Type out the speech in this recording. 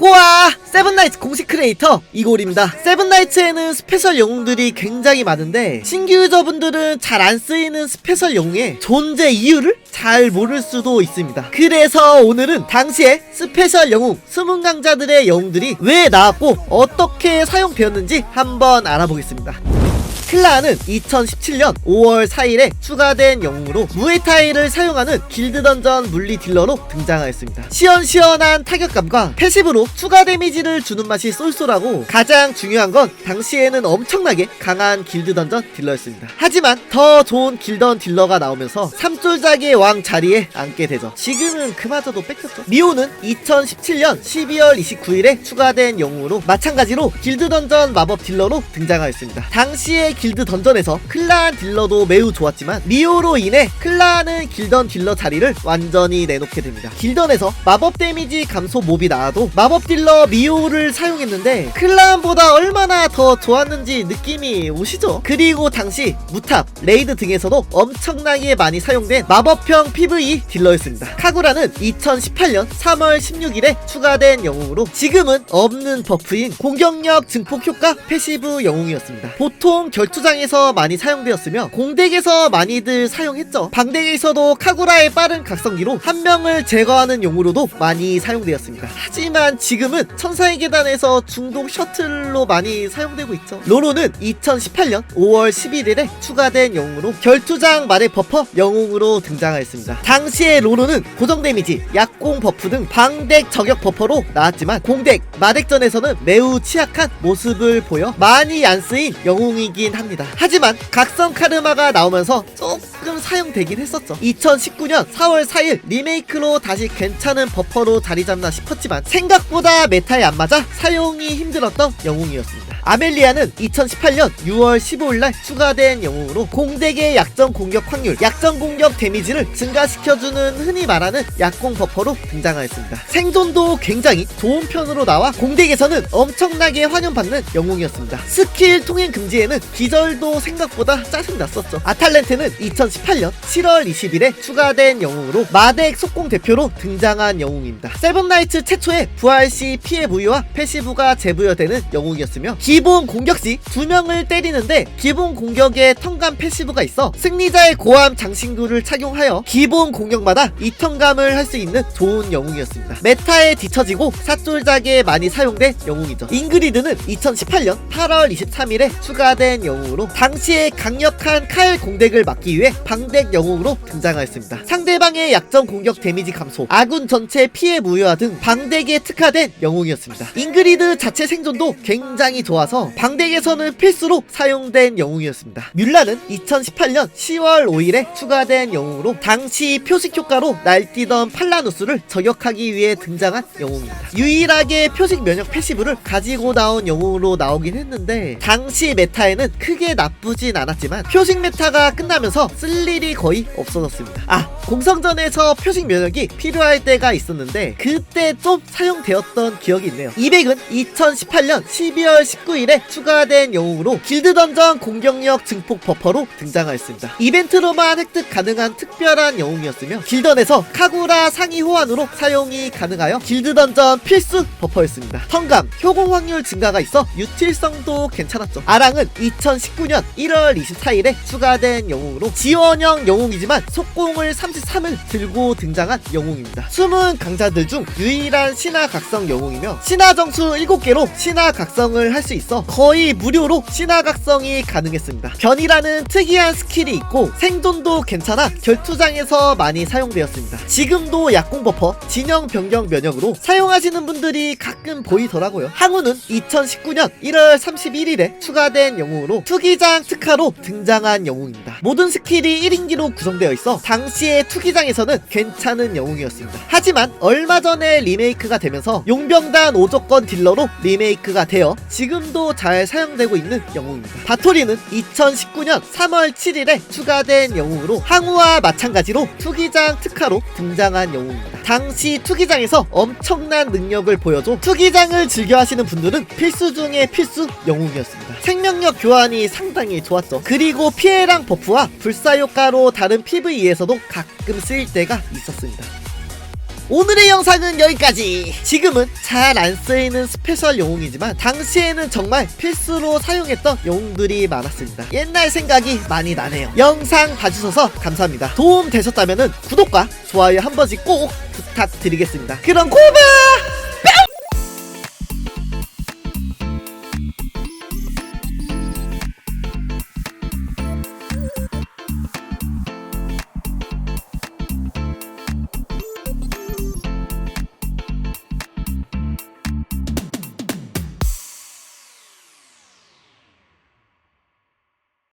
꼬아! 세븐나이츠 공식 크리에이터 이골입니다. 세븐나이츠에는 스페셜 영웅들이 굉장히 많은데 신규 유저분들은 잘 안 쓰이는 스페셜 영웅의 존재 이유를 잘 모를 수도 있습니다. 그래서 오늘은 당시에 스페셜 영웅 숨은 강자들의 영웅들이 왜 나왔고 어떻게 사용되었는지 한번 알아보겠습니다. 클라는 2017년 5월 4일에 추가된 영웅으로 무에타이를 사용하는 길드 던전 물리 딜러로 등장하였습니다. 시원시원한 타격감과 패시브로 추가 데미지를 주는 맛이 쏠쏠하고 가장 중요한 건 당시에는 엄청나게 강한 길드 던전 딜러였습니다. 하지만 더 좋은 길던 딜러가 나오면서 삼쫄작의 왕 자리에 앉게 되죠. 지금은 그마저도 뺏겼죠. 미호는 2017년 12월 29일에 추가된 영웅으로 마찬가지로 길드 던전 마법 딜러로 등장하였습니다. 당시의 길드 던전에서 클라한 딜러도 매우 좋았지만 미호로 인해 클라하는 길던 딜러 자리를 완전히 내놓게 됩니다. 길던에서 마법 데미지 감소 몹이 나와도 마법 딜러 미호를 사용했는데 클라한보다 얼마나 더 좋았는지 느낌이 오시죠? 그리고 당시 무탑, 레이드 등에서도 엄청나게 많이 사용된 마법형 PVE 딜러였습니다. 카구라는 2018년 3월 16일에 추가된 영웅으로 지금은 없는 버프인 공격력 증폭 효과 패시브 영웅이었습니다. 보통 결투장에서 많이 사용되었으며 공덱에서 많이들 사용했죠. 방덱에서도 카구라의 빠른 각성기로 한 명을 제거하는 용으로도 많이 사용되었습니다. 하지만 지금은 천사의 계단에서 중독 셔틀로 많이 사용 되고 있죠. 로로는 2018년 5월 11일에 추가된 영웅으로 결투장 말의 버퍼 영웅으로 등장하였습니다. 당시의 로로는 고정 데미지, 약공 버프 등 방덱 저격 버퍼로 나왔지만 공덱, 마덱전에서는 매우 취약한 모습을 보여 많이 안 쓰인 영웅이긴 합니다. 하지만 각성 카르마가 나오면서 조금 사용되긴 했었죠. 2019년 4월 4일 리메이크로 다시 괜찮은 버퍼로 자리 잡나 싶었지만 생각보다 메타에 안 맞아 사용이 힘들었던 영웅이었습니다. 아멜리아는 2018년 6월 15일날 추가된 영웅으로 공덱의 약점 공격 확률, 약점 공격 데미지를 증가시켜주는 흔히 말하는 약공 버퍼로 등장하였습니다. 생존도 굉장히 좋은 편으로 나와 공덱에서는 엄청나게 환영받는 영웅이었습니다. 스킬 통행 금지에는 기절도 생각보다 짜증났었죠. 아탈렌트는 2018년 7월 20일에 추가된 영웅으로 마덱 속공 대표로 등장한 영웅입니다. 세븐나이츠 최초의 부활 시 피해 부여와 패시브가 재부여되는 영웅이었으며 기본 공격 시 두 명을 때리는데 기본 공격에 턴감 패시브가 있어 승리자의 고함 장신구를 착용하여 기본 공격마다 이 턴감을 할 수 있는 좋은 영웅이었습니다. 메타에 뒤처지고 사쫄작에 많이 사용된 영웅이죠. 잉그리드는 2018년 8월 23일에 추가된 영웅으로 당시에 강력한 칼 공덱을 막기 위해 방덱 영웅으로 등장하였습니다. 상대방의 약점 공격 데미지 감소, 아군 전체 피해 무효화 등 방덱에 특화된 영웅이었습니다. 잉그리드 자체 생존도 굉장히 좋아서 방덱에서는 필수로 사용된 영웅이었습니다. 뮬라는 2018년 10월 5일에 추가된 영웅으로 당시 표식 효과로 날뛰던 팔라누스를 저격하기 위해 등장한 영웅입니다. 유일하게 표식 면역 패시브를 가지고 나온 영웅으로 나오긴 했는데 당시 메타에는 크게 나쁘진 않았지만 표식 메타가 끝나면서 쓸 일이 거의 없어졌습니다. 아 공성전에서 표식 면역이 필요할 때가 있었는데 그때 좀 사용되었던 기억이 있네요. 200은 2018년 12월 19일에 추가된 영웅으로 길드 던전 공격력 증폭 버퍼로 등장하였습니다. 이벤트로만 획득 가능한 특별한 영웅이었으며 길던에서 카구라 상위 호환으로 사용이 가능하여 길드 던전 필수 버퍼였습니다. 턴감, 효공 확률 증가가 있어 유틸성도 괜찮았죠. 아랑은 2019년 1월 24일에 추가된 영웅으로 지원형 영웅이지만 속공을 33을 들고 등장한 영웅입니다. 숨은 강자들 중 유일한 신화 각성 영웅이며 신화 정수 7개로 신화 각성을 할 수 있어 거의 무료로 신화 각성이 가능했습니다. 변이라는 특이한 스킬이 있고 생존도 괜찮아 결투장에서 많이 사용되었습니다. 지금도 약공 버퍼, 진영 변경 면역으로 사용하시는 분들이 가끔 보이더라고요. 항우는 2019년 1월 31일에 추가된 영웅으로 투기장 특화로 등장한 영웅입니다. 모든 스킬이 1인기로 구성되어 있어 당시의 투기장에서는 괜찮은 영웅이었습니다. 하지만 얼마 전에 리메이크가 되면서 용병단 5조건 딜러로 리메이크가 되어 지금도 잘 사용되고 있는 영웅입니다. 바토리는 2019년 3월 7일에 추가된 영웅으로 항우와 마찬가지로 투기장 특화로 등장한 영웅입니다. 당시 투기장에서 엄청난 능력을 보여줘 투기장을 즐겨 하시는 분들은 필수 중에 필수 영웅이었습니다. 생명력 교환이 상당히 좋았죠. 그리고 피해랑 버프와 불사 효과로 다른 PVE에서도 가끔 쓰일 때가 있었습니다. 오늘의 영상은 여기까지. 지금은 잘 안 쓰이는 스페셜 영웅이지만 당시에는 정말 필수로 사용했던 영웅들이 많았습니다. 옛날 생각이 많이 나네요. 영상 봐주셔서 감사합니다. 도움 되셨다면 구독과 좋아요 한 번씩 꼭 부탁드리겠습니다. 그럼 고바